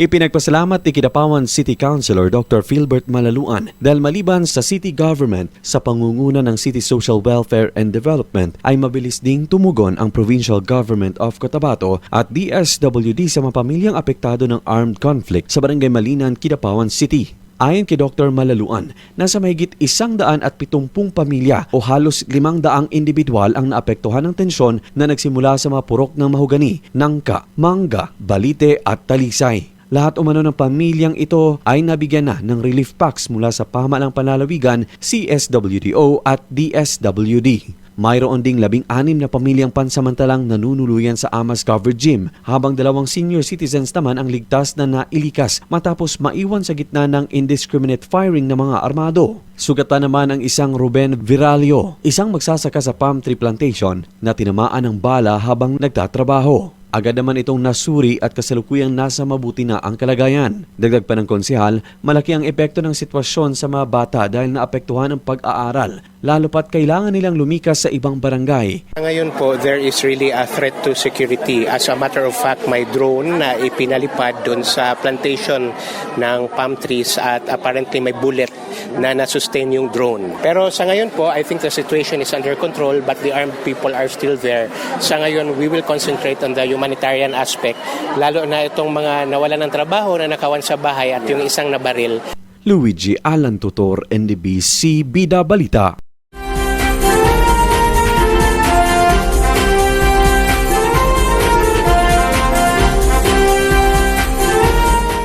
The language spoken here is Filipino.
Ipinagpasalamat ni Kidapawan City Councilor Dr. Philbert Malaluan dahil maliban sa city government sa pangunguna ng City Social Welfare and Development ay mabilis ding tumugon ang Provincial Government of Cotabato at DSWD sa mga pamilyang apektado ng armed conflict sa Barangay Malinan, Kidapawan City. Ayon kay Dr. Malaluan, nasa mahigit isang daan at pitumpung pamilya o halos limang daang individual ang naapektuhan ng tensyon na nagsimula sa mga purok ng mahugani, nangka, mangga, balite at talisay. Lahat umano ng pamilyang ito ay nabigyan na ng relief packs mula sa pamalang panlalawigan, CSWDO at DSWD. Mayroon ding labing anim na pamilyang pansamantalang nanunuluyan sa Amas Covered Gym, habang dalawang senior citizens naman ang ligtas na nailikas matapos maiwan sa gitna ng indiscriminate firing ng mga armado. Sugatan naman ang isang Ruben Viralio, isang magsasaka sa palm tree plantation na tinamaan ng bala habang nagtatrabaho. Agad naman itong nasuri at kasalukuyang nasa mabuti na ang kalagayan. Dagdag pa ng konsehal, malaki ang epekto ng sitwasyon sa mga bata dahil naapektuhan ang pag-aaral, lalo pat kailangan nilang lumikas sa ibang barangay. Ngayon po, there is really a threat to security. As a matter of fact, may drone na ipinalipad doon sa plantation ng palm trees at apparently may bullet na nasustain yung drone. Pero sa ngayon po, I think the situation is under control but the armed people are still there. Sa ngayon, we will concentrate on the humanitarian aspect, lalo na itong mga nawalan ng trabaho na nakawan sa bahay at yung isang nabaril. Luigi Alan Tutor, NDBC Bida Balita.